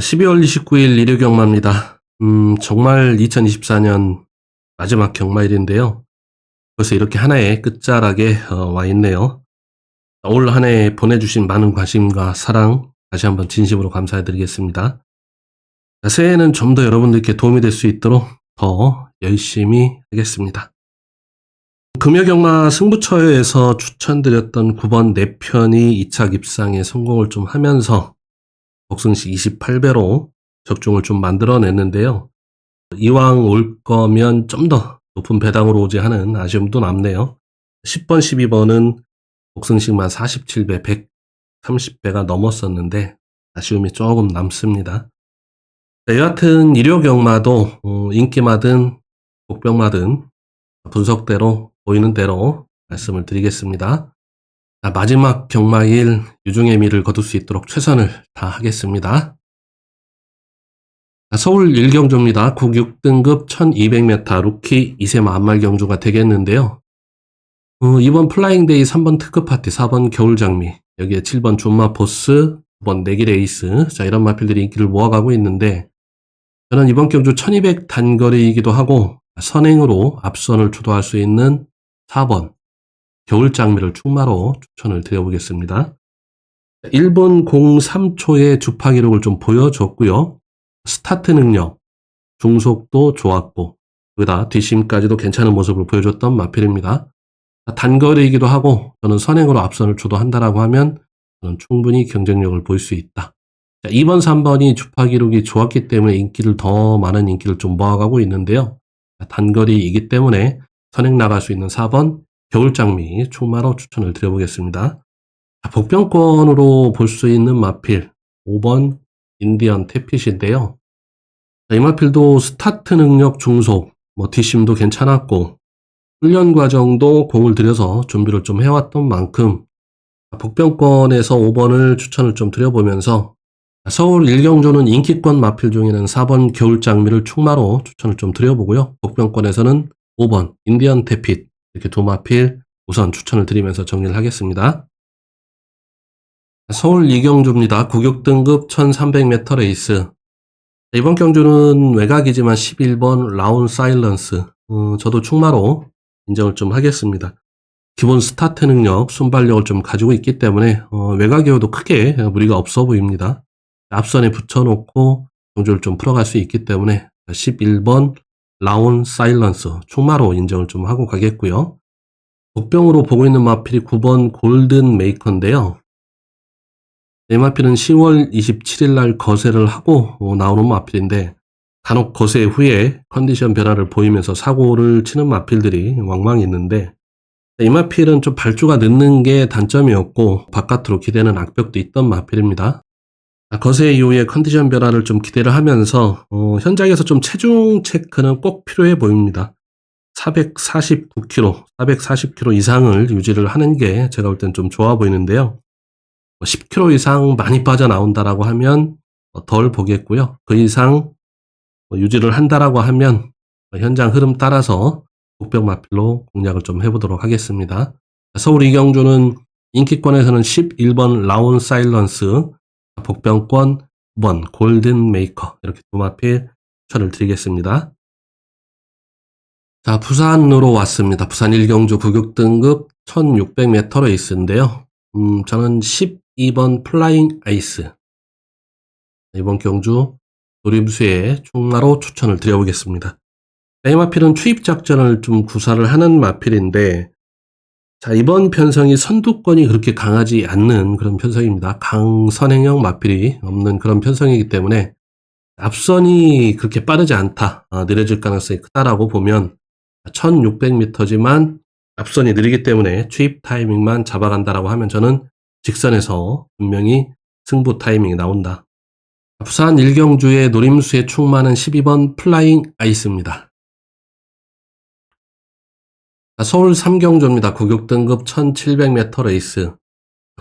12월 29일 일요 경마입니다. 음, 정말 2024년 마지막 경마일인데요. 벌써 이렇게 하나의 끝자락에 어, 와 있네요. 올 한 해 보내주신 많은 관심과 사랑 다시 한번 진심으로 감사해드리겠습니다. 자, 새해에는 좀 더 여러분들께 도움이 될 수 있도록 더 열심히 하겠습니다. 금요 경마 승부처에서 추천드렸던 9번 4편이 2차 입상에 성공을 좀 하면서 복승시 28배로 적중을 좀 만들어냈는데요. 이왕 올 거면 좀 더 높은 배당으로 오지 하는 아쉬움도 남네요. 10번, 12번은 복승식만 47배, 130배가 넘었었는데 아쉬움이 조금 남습니다. 네, 여하튼 일요 경마도 어, 인기마든 복병마든 분석대로 보이는 대로 말씀을 드리겠습니다. 자, 마지막 경마일 유중의 미를 거둘 수 있도록 최선을 다하겠습니다. 자, 서울 1경주입니다. 국 6등급 1200m 루키 2세 만말 경주가 되겠는데요. 어, 이번 플라잉데이 3번 특급 파티, 4번 겨울장미, 여기에 7번 준마 보스, 9번 내기 레이스, 자, 이런 마필들이 인기를 모아가고 있는데, 저는 이번 경주 1200 단거리이기도 하고, 선행으로 앞선을 주도할 수 있는 4번, 겨울 장미를 충마로 추천을 드려보겠습니다. 1분 03초의 주파 기록을 좀 보여줬고요. 스타트 능력, 중속도 좋았고, 그다 뒷심까지도 괜찮은 모습을 보여줬던 마필입니다. 단거리이기도 하고, 저는 선행으로 앞선을 주도한다라고 하면, 저는 충분히 경쟁력을 보일 수 있다. 자, 2번, 3번이 주파 기록이 좋았기 때문에 인기를 더 많은 인기를 좀 모아가고 있는데요. 단거리이기 때문에 선행 나갈 수 있는 4번, 겨울장미 충마로 추천을 드려보겠습니다. 복병권으로 볼 수 있는 마필 5번 인디언 태핏인데요. 이 마필도 스타트 능력 중속, 뭐 뒷심도 괜찮았고 훈련 과정도 공을 들여서 준비를 좀 해왔던 만큼 복병권에서 5번을 추천을 좀 드려보면서 서울 1경조는 인기권 마필 중에는 4번 겨울장미를 충마로 추천을 좀 드려보고요. 복병권에서는 5번 인디언 태핏 이렇게 두 마필 우선 추천을 드리면서 정리를 하겠습니다. 서울 이경주입니다. 구격 등급 1300m 레이스. 이번 경주는 외곽이지만 11번 라운 사일런스. 어, 저도 충마로 인정을 좀 하겠습니다. 기본 스타트 능력, 순발력을 좀 가지고 있기 때문에 어, 외곽이어도 크게 무리가 없어 보입니다. 앞선에 붙여놓고 경주를 좀 풀어갈 수 있기 때문에 11번 라운 사일런스 충마로 인정을 좀 하고 가겠고요. 복병으로 보고 있는 마필이 9번 골든 메이커인데요. 이 마필은 10월 27일 날 거세를 하고 나오는 마필인데 간혹 거세 후에 컨디션 변화를 보이면서 사고를 치는 마필들이 왕왕 있는데 이 마필은 좀 발주가 늦는 게 단점이었고 바깥으로 기대는 악벽도 있던 마필입니다. 거세 이후에 컨디션 변화를 좀 기대를 하면서 어, 현장에서 좀 체중 체크는 꼭 필요해 보입니다. 449kg, 440kg 이상을 유지를 하는 게 제가 볼 땐 좀 좋아 보이는데요. 10kg 뭐 이상 많이 빠져나온다라고 하면 덜 보겠고요. 그 이상 뭐 유지를 한다라고 하면 현장 흐름 따라서 국병 마필로 공략을 좀 해보도록 하겠습니다. 서울 이경주는 인기권에서는 11번 라운 사일런스, 복병권 9번 골든 메이커 이렇게 두 마필 추천을 드리겠습니다. 자, 부산으로 왔습니다. 부산 일경주 구격 등급 1600m 레이스인데요. 음, 저는 12번 플라잉 아이스. 이번 경주 노림수의 충마로 추천을 드려보겠습니다. 이 마필은 추입 작전을 좀 구사를 하는 마필인데, 자, 이번 편성이 선두권이 그렇게 강하지 않는 그런 편성입니다. 강선행형 마필이 없는 그런 편성이기 때문에 앞선이 그렇게 빠르지 않다, 어, 느려질 가능성이 크다라고 보면 1600m지만 앞선이 느리기 때문에 추입 타이밍만 잡아간다라고 하면 저는 직선에서 분명히 승부 타이밍이 나온다. 부산 일경주의 노림수의 충만은 12번 플라잉 아이스입니다. 서울 3경주입니다. 구격 등급 1700m 레이스.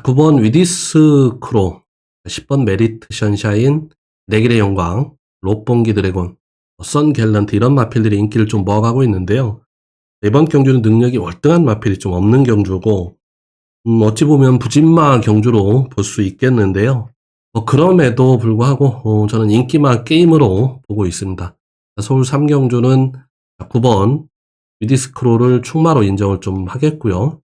9번 위디스 크로, 10번 메리트 션샤인, 내길의 영광, 롯봉기 드래곤, 선 갤런트 이런 마필들이 인기를 좀 모아가고 있는데요. 이번 경주는 능력이 월등한 마필이 좀 없는 경주고, 음, 어찌 보면 부진마 경주로 볼 수 있겠는데요. 어, 그럼에도 불구하고 어, 저는 인기만 게임으로 보고 있습니다. 서울 3경주는 9번 위디스크롤을 충마로 인정을 좀 하겠고요.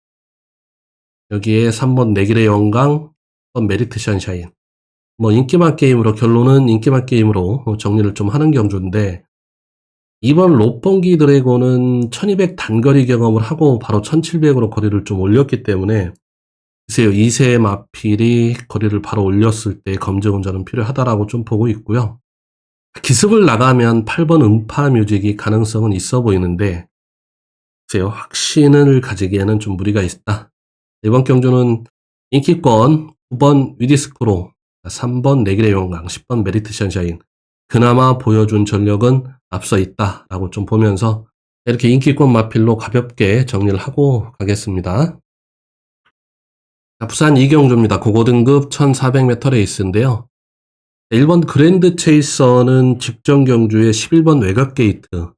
여기에 3번 내길의 영광, 1번 메리트 션샤인. 뭐 인기만 게임으로 결론은 인기만 게임으로 어, 정리를 좀 하는 경주인데 이번 롯봉기 드래곤은 1200 단거리 경험을 하고 바로 1700으로 거리를 좀 올렸기 때문에 글쎄요 2세 마필이 거리를 바로 올렸을 때 검증운전은 필요하다라고 좀 보고 있고요. 기습을 나가면 8번 음파 뮤직이 가능성은 있어 보이는데 글쎄요 확신을 가지기에는 좀 무리가 있다. 이번 경주는 인기권 9번 위디스크로 3번 내길의 영광 10번 메리트 션샤인 그나마 보여준 전력은 앞서 있다 라고 좀 보면서 이렇게 인기권 마필로 가볍게 정리를 하고 가겠습니다. 자, 부산 이경주입니다. 고고 등급 1400m 레이스인데요. 1번 그랜드 체이서는 직전 경주의 11번 외곽 게이트.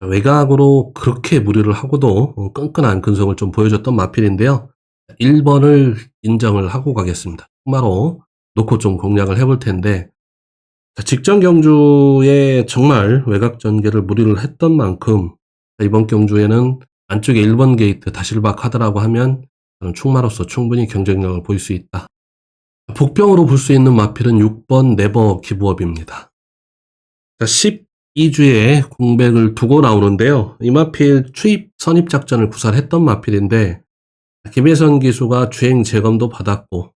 외곽으로 그렇게 무리를 하고도 어, 끈끈한 근성을 좀 보여줬던 마필인데요. 1번을 인정을 하고 가겠습니다. 추마로 놓고 좀 공략을 해볼 텐데, 자, 직전 경주에 정말 외곽 전개를 무리를 했던 만큼, 자, 이번 경주에는 안쪽에 1번 게이트 다실박 하더라고 하면 충마로서 충분히 경쟁력을 보일 수 있다. 복병으로 볼 수 있는 마필은 6번 네버 기부업입니다. 12주에 공백을 두고 나오는데요. 이 마필 추입 선입 작전을 구사했던 마필인데 김혜선 기수가 주행 재검도 받았고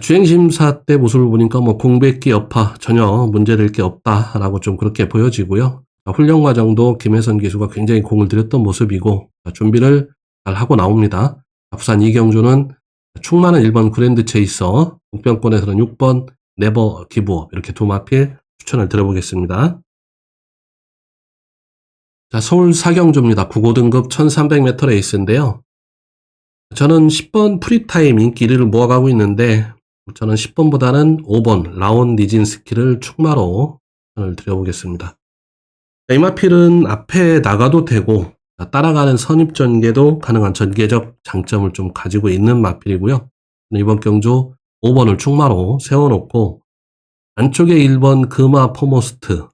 주행 심사 때 모습을 보니까 뭐 공백기 여파 전혀 문제될 게 없다라고 좀 그렇게 보여지고요. 훈련 과정도 김혜선 기수가 굉장히 공을 들였던 모습이고 준비를 잘 하고 나옵니다. 부산 이경주는 충만한 1번 그랜드 체이서, 북병권에서는 6번 네버 기부업 이렇게 두 마필 추천을 드려보겠습니다. 자, 서울 사경주입니다. 9고 등급 1300m 레이스인데요. 저는 10번 프리타임 인기 1위를 모아가고 있는데 저는 10번보다는 5번 라온 니진스키를 축마로 드려보겠습니다. 이 마필은 앞에 나가도 되고 따라가는 선입 전개도 가능한 전개적 장점을 좀 가지고 있는 마필이고요. 이번 경주 5번을 충마로 세워놓고 안쪽에 1번 금화 포모스트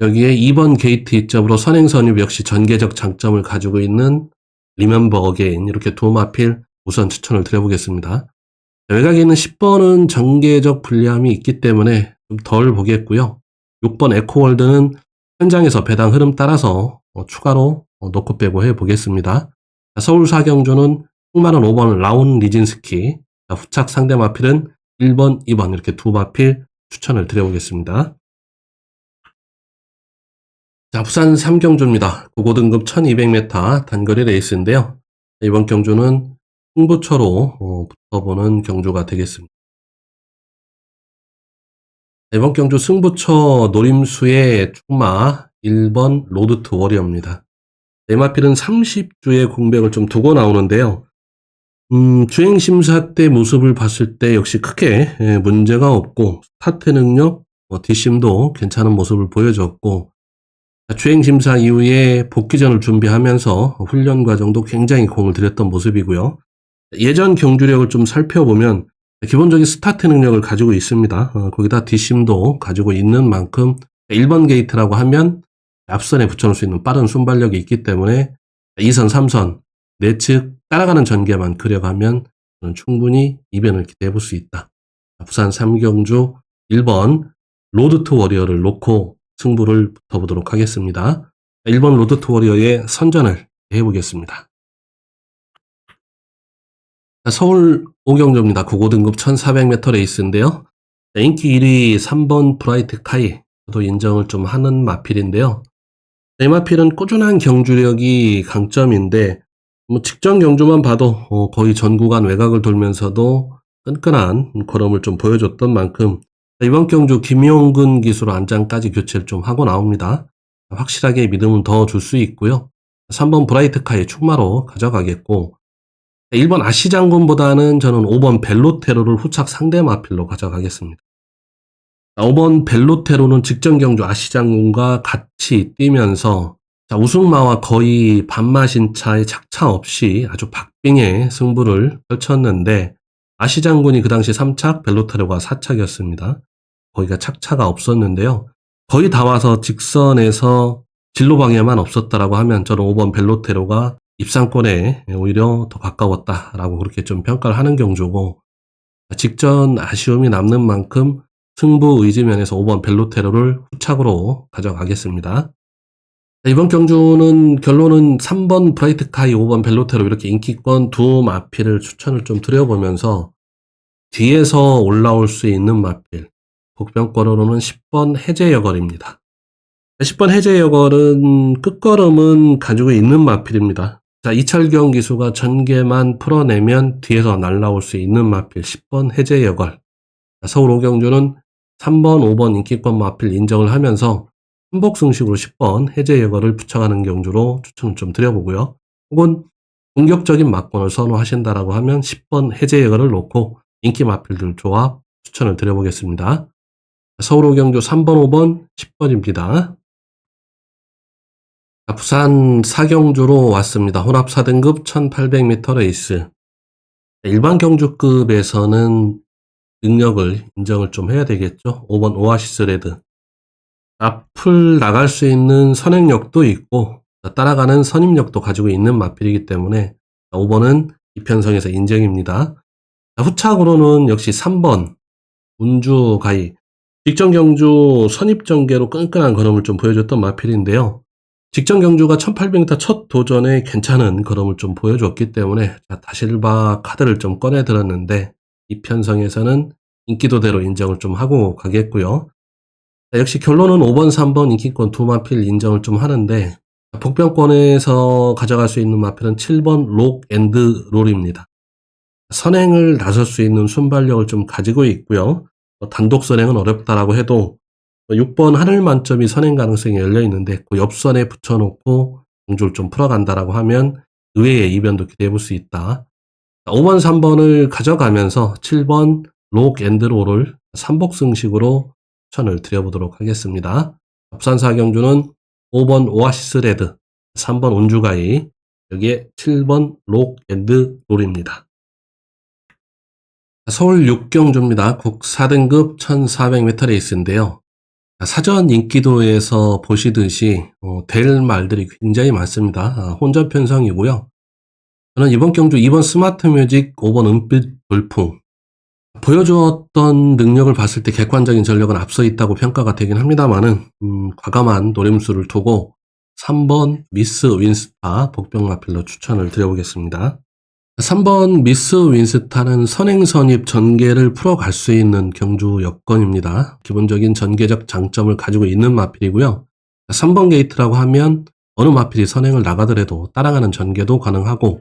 여기에 2번 게이트 입점으로 선행 선입 역시 전개적 장점을 가지고 있는 리멤버 어게인 이렇게 두 마필 우선 추천을 드려보겠습니다. 외곽에 있는 10번은 전개적 불리함이 있기 때문에 좀 덜 보겠고요. 6번 에코월드는 현장에서 배당 흐름 따라서 어, 추가로 어, 놓고 빼고 해보겠습니다. 서울 사경주는 충만은 5번 라운 리진스키, 후착 상대 마필은 1번, 2번 이렇게 두 마필 추천을 드려보겠습니다. 자, 부산 3경주입니다. 9고등급 1200m 단거리 레이스인데요. 이번 경주는 승부처로 어, 붙어보는 경주가 되겠습니다. 이번 경주 승부처 노림수의 충마 1번 로드트 워리어입니다. 네마필은 30주의 공백을 좀 두고 나오는데요. 음, 주행 심사 때 모습을 봤을 때 역시 크게 예, 문제가 없고 스타트 능력, 뭐 뒷심도 괜찮은 모습을 보여줬고 주행 심사 이후에 복귀전을 준비하면서 훈련 과정도 굉장히 공을 들였던 모습이고요. 예전 경주력을 좀 살펴보면 기본적인 스타트 능력을 가지고 있습니다. 어, 거기다 뒷심도 가지고 있는 만큼 1번 게이트라고 하면 앞선에 붙여놓을 수 있는 빠른 순발력이 있기 때문에 2선, 3선 내측 따라가는 전개만 그려가면 충분히 이변을 기대해 볼 수 있다. 부산 삼경주 1번 로드 투 워리어를 놓고 승부를 붙어보도록 하겠습니다. 1번 로드 투 워리어의 선전을 해보겠습니다. 서울 오경주입니다. 9고 등급 1400m 레이스인데요. 인기 1위 3번 브라이트 카이 도 인정을 좀 하는 마필인데요. 네마필은 꾸준한 경주력이 강점인데 뭐 직전 경주만 봐도 어, 거의 전 구간 외곽을 돌면서도 끈끈한 걸음을 좀 보여줬던 만큼 이번 경주 김용근 기수로 안장까지 교체를 좀 하고 나옵니다. 확실하게 믿음은 더 줄 수 있고요. 3번 브라이트카의 축마로 가져가겠고 1번 아시장군보다는 저는 5번 벨로테로를 후착 상대 마필로 가져가겠습니다. 5번 벨로테로는 직전 경주 아시장군과 같이 뛰면서 자, 우승마와 거의 반마신 차의 착차 없이 아주 박빙의 승부를 펼쳤는데 아시 장군이 그 당시 3착, 벨로테로가 4착이었습니다. 거기가 착차가 없었는데요. 거의 다 와서 직선에서 진로 방해만 없었다라고 하면 저는 5번 벨로테로가 입상권에 오히려 더 가까웠다라고 그렇게 좀 평가를 하는 경주고 직전 아쉬움이 남는 만큼 승부 의지 면에서 5번 벨로테로를 후착으로 가져가겠습니다. 이번 경주는 결론은 3번 브라이트 카이, 5번 벨로테로 이렇게 인기권 두 마필을 추천을 좀 드려보면서 뒤에서 올라올 수 있는 마필, 복병권으로는 10번 해제여걸입니다. 10번 해제여걸은 끝걸음은 가지고 있는 마필입니다. 자, 이철경 기수가 전개만 풀어내면 뒤에서 날라올 수 있는 마필 10번 해제여걸. 서울 오경주는 3번, 5번 인기권 마필 인정을 하면서 한복승식으로 10번 해제여걸을 부착하는 경주로 추천을 좀 드려보고요. 혹은 공격적인 막권을 선호하신다라고 하면 10번 해제여걸을 놓고 인기 마필들 조합 추천을 드려보겠습니다. 서울 오경주 3번, 5번, 10번입니다. 부산 사경주로 왔습니다. 혼합 4등급 1800m 레이스. 일반 경주급에서는 능력을 인정을 좀 해야 되겠죠. 5번 오아시스 레드. 앞을 나갈 수 있는 선행력도 있고 따라가는 선임력도 가지고 있는 마필이기 때문에 5번은 이편성에서 인정입니다. 후착으로는 역시 3번 운주 가이 직전 경주 선입전개로 끈끈한 걸음을 좀 보여줬던 마필인데요. 직전 경주가 1800m 첫 도전에 괜찮은 걸음을 좀 보여줬기 때문에 자, 다실바 카드를 좀 꺼내 들었는데 이 편성에서는 인기도대로 인정을 좀 하고 가겠고요. 자, 역시 결론은 5번, 3번 인기권 두 마필 인정을 좀 하는데 복병권에서 가져갈 수 있는 마필은 7번 록 앤드 롤입니다. 선행을 나설 수 있는 순발력을 좀 가지고 있고요. 뭐 단독 선행은 어렵다라고 해도 6번 하늘 만점이 선행 가능성이 열려 있는데 그 옆선에 붙여놓고 공주를 좀 풀어간다라고 하면 의외의 이변도 기대해 볼 수 있다. 5번, 3번을 가져가면서 7번 록 앤드로를 삼복승식으로 추천을 드려보도록 하겠습니다. 부산사 경주는 5번 오아시스 레드, 3번 운주가이, 여기에 7번 록 앤드 롤입니다. 서울 6경주입니다. 국 4등급 1400m 레이스인데요. 사전 인기도에서 보시듯이 어, 될 말들이 굉장히 많습니다. 아, 혼전 편성이고요. 저는 이번 경주 2번 스마트 뮤직, 5번 은빛 돌풍 보여주었던 능력을 봤을 때 객관적인 전력은 앞서 있다고 평가가 되긴 합니다만은 음, 과감한 노림수를 두고 3번 미스 윈스타 복병마필로 추천을 드려보겠습니다. 3번 미스 윈스타는 선행선입 전개를 풀어갈 수 있는 경주 여건입니다. 기본적인 전개적 장점을 가지고 있는 마필이고요. 3번 게이트라고 하면 어느 마필이 선행을 나가더라도 따라가는 전개도 가능하고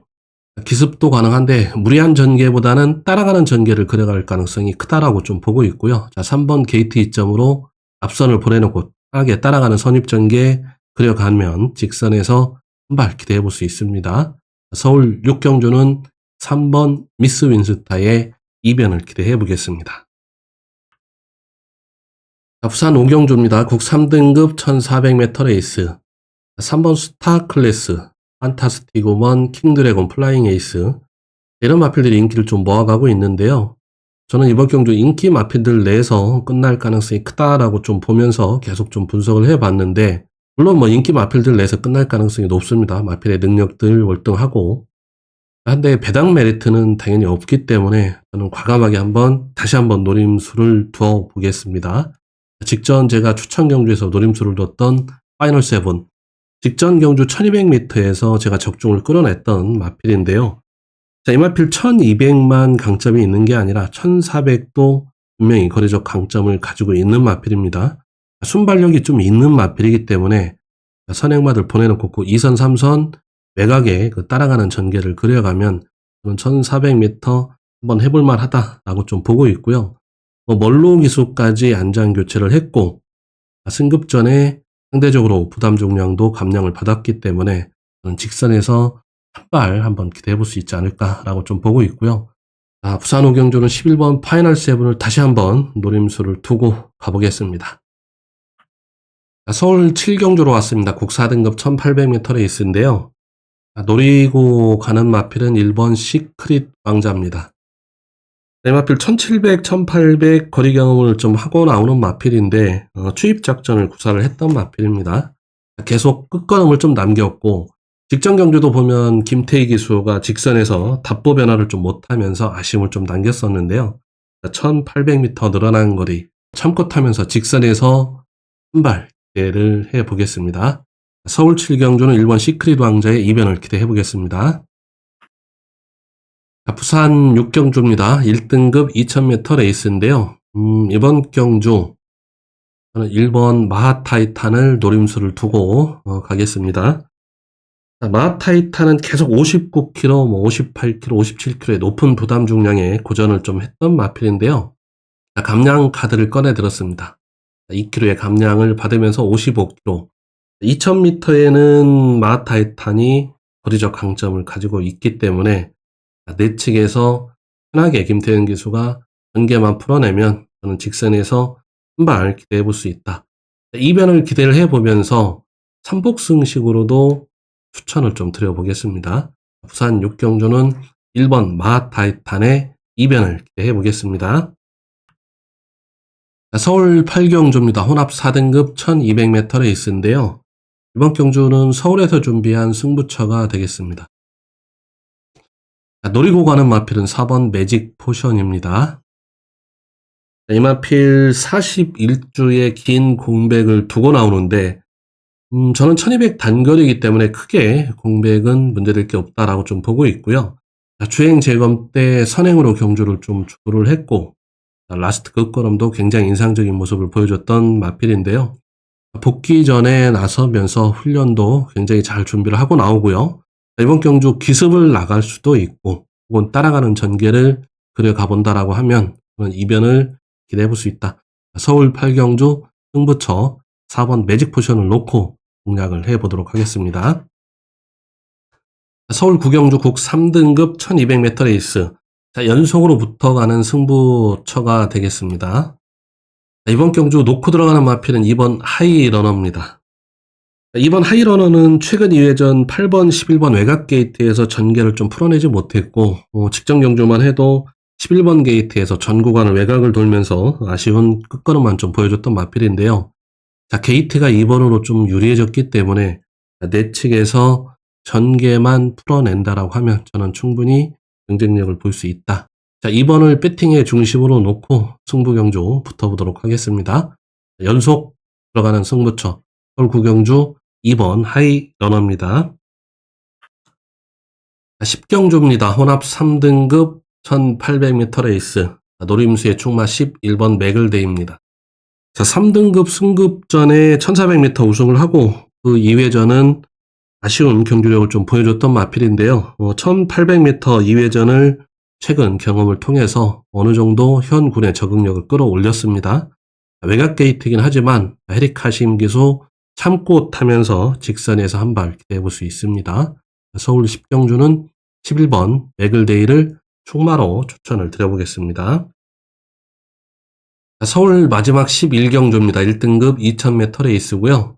기습도 가능한데 무리한 전개보다는 따라가는 전개를 그려갈 가능성이 크다라고 좀 보고 있고요. 자, 3번 게이트 이점으로 앞선을 보내놓고 편하게 따라가는 선입 전개 그려가면 직선에서 한 발 기대해 볼 수 있습니다. 서울 6경주는 3번 미스 윈스타의 이변을 기대해 보겠습니다. 부산 5경주입니다. 국 3등급 1400m 레이스 3번 스타 클래스 판타스티고먼 킹드래곤 플라잉 에이스 이런 마필들이 인기를 좀 모아가고 있는데요. 저는 이번 경주 인기 마필들 내에서 끝날 가능성이 크다라고 좀 보면서 계속 좀 분석을 해봤는데 물론 뭐 인기 마필들 내에서 끝날 가능성이 높습니다. 마필의 능력들 월등하고 한데 배당 메리트는 당연히 없기 때문에 저는 과감하게 한번 다시 한번 노림수를 두어 보겠습니다. 직전 제가 추천 경주에서 노림수를 뒀던 파이널 세븐 직전 경주 1200m에서 제가 적중을 끌어냈던 마필인데요. 자, 이 마필 1200만 강점이 있는 게 아니라 1400도 분명히 거리적 강점을 가지고 있는 마필입니다. 순발력이 좀 있는 마필이기 때문에 선행마들 보내놓고 그 2선, 3선 외곽에 그 따라가는 전개를 그려가면 저는 1400m 한번 해볼만 하다라고 좀 보고 있고요. 뭐 멀로 기수까지 안장 교체를 했고 승급 전에 상대적으로 부담重량도 감량을 받았기 때문에 직선에서 한 발 한번 기대해 볼 수 있지 않을까라고 좀 보고 있고요. 아, 부산 오경주는 11번 파이널 세븐을 다시 한번 노림수를 두고 가보겠습니다. 서울 7경주로 왔습니다. 국 4등급 1800m 레이스인데요. 노리고 가는 마필은 1번 시크릿 왕자입니다. 마필 1700, 1800 거리 경험을 좀 하고 나오는 마필인데 어, 추입 작전을 구사를 했던 마필입니다. 계속 끝걸음을 좀 남겼고 직전 경주도 보면 김태희 기수가 직선에서 답보 변화를 좀 못하면서 아쉬움을 좀 남겼었는데요. 1800m 늘어난 거리 참고 타면서 직선에서 한발 기대를 해보겠습니다. 서울 7경주는 1번 시크릿 왕자의 이변을 기대해 보겠습니다. 부산 6경주입니다. 1등급 2000m 레이스인데요. 음, 이번 경주 저는 1번 마하타이탄을 노림수를 두고 어, 가겠습니다. 마하타이탄은 계속 59km, 뭐 58km, 57km의 높은 부담 중량에 고전을 좀 했던 마필인데요. 감량 카드를 꺼내 들었습니다. 2kg의 감량을 받으면서 55kg. 2000m에는 마하타이탄이 거리적 강점을 가지고 있기 때문에 내 측에서 편하게 김태현 기수가 전개만 풀어내면 저는 직선에서 한발 기대해 볼 수 있다. 이변을 기대를 해보면서 삼복승식으로도 추천을 좀 드려보겠습니다. 부산 6경주는 1번 마하타이탄의 이변을 기대해 보겠습니다. 서울 8경주입니다. 혼합 4등급 1200m 레이스인데요. 이번 경주는 서울에서 준비한 승부처가 되겠습니다. 노리고 가는 마필은 4번 매직 포션입니다. 이 마필 41주의 긴 공백을 두고 나오는데 음, 저는 1200 단거리이기 때문에 크게 공백은 문제될 게 없다라고 좀 보고 있고요. 주행 재검 때 선행으로 경주를 좀 주도를 했고 라스트 끝걸음도 굉장히 인상적인 모습을 보여줬던 마필인데요. 복귀 전에 나서면서 훈련도 굉장히 잘 준비를 하고 나오고요. 이번 경주 기습을 나갈 수도 있고 혹은 따라가는 전개를 그려가 본다라고 하면 이변을 기대해 볼 수 있다. 서울 8경주 승부처 4번 매직 포션을 놓고 공략을 해 보도록 하겠습니다. 서울 구경주 국 3등급 1200m 레이스. 자, 연속으로 붙어가는 승부처가 되겠습니다. 이번 경주 놓고 들어가는 마필은 2번 하이러너입니다. 이번 하이러너는 최근 2회전 8번, 11번 외곽 게이트에서 전개를 좀 풀어내지 못했고, 어, 직전 경주만 해도 11번 게이트에서 전 구간을 외곽을 돌면서 아쉬운 끝걸음만 좀 보여줬던 마필인데요. 자, 게이트가 2번으로 좀 유리해졌기 때문에 내 측에서 전개만 풀어낸다라고 하면 저는 충분히 경쟁력을 볼 수 있다. 자, 2번을 배팅의 중심으로 놓고 승부 경주 붙어보도록 하겠습니다. 연속 들어가는 승부처 서울 구경주 2번 하이 러너입니다. 10경주입니다. 혼합 3등급 1800m 레이스 노림수의 충마 11번 맥을데이입니다. 자, 3등급 승급전에 1400m 우승을 하고 그 2회전은 아쉬운 경주력을 좀 보여줬던 마필인데요. 어, 1800m 2회전을 최근 경험을 통해서 어느 정도 현 군의 적응력을 끌어올렸습니다. 외곽 게이트이긴 하지만 헤리카심 기소 참고 타면서 직선에서 한발 기대해 볼수 있습니다. 서울 10경주는 11번 맥을데이를 충마로 추천을 드려보겠습니다. 서울 마지막 11경주입니다. 1등급 2000m 레이스고요.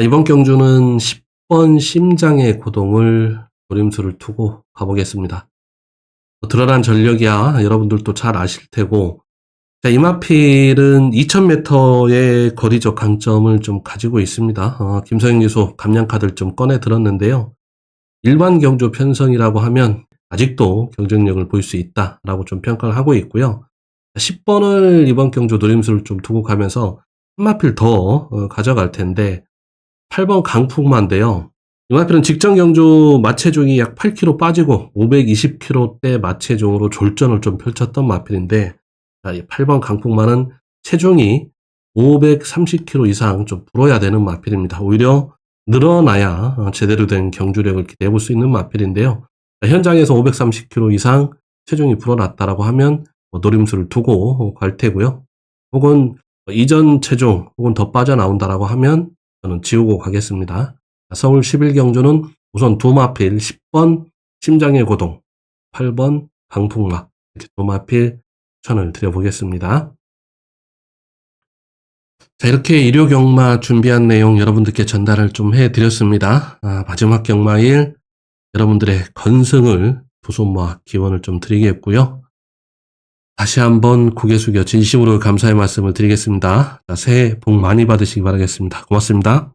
이번 경주는 10번 심장의 고동을 노림수를 두고 가보겠습니다. 드러난 전력이야 여러분들도 잘 아실 테고 자, 이마필은 2000m의 거리적 강점을 좀 가지고 있습니다. 어, 김서영 기수 감량카드를 좀 꺼내 들었는데요. 일반 경주 편성이라고 하면 아직도 경쟁력을 보일 수 있다라고 좀 평가를 하고 있고요. 10번을 이번 경주 노림수를 좀 두고 가면서 한 마필 더 어, 가져갈 텐데 8번 강풍마인데요. 이마필은 직전 경주 마체중이 약 8kg 빠지고 520kg대 마체중으로 졸전을 좀 펼쳤던 마필인데 8번 강풍마는 체중이 530kg 이상 좀 불어야 되는 마필입니다. 오히려 늘어나야 어, 제대로 된 경주력을 기대해 볼 수 있는 마필인데요. 현장에서 530kg 이상 체중이 불어났다라고 하면 뭐 노림수를 두고 갈 테고요. 혹은 이전 체중 혹은 더 빠져나온다라고 하면 저는 지우고 가겠습니다. 서울 11경주는 우선 도마필 10번 심장의 고동, 8번 강풍막 이렇게 도마필 추천을 드려보겠습니다. 자, 이렇게 일요 경마 준비한 내용 여러분들께 전달을 좀 해드렸습니다. 아, 마지막 경마일 여러분들의 건승을 두 손 모아 기원을 좀 드리겠고요. 다시 한번 고개 숙여 진심으로 감사의 말씀을 드리겠습니다. 자, 새해 복 많이 받으시기 바라겠습니다. 고맙습니다.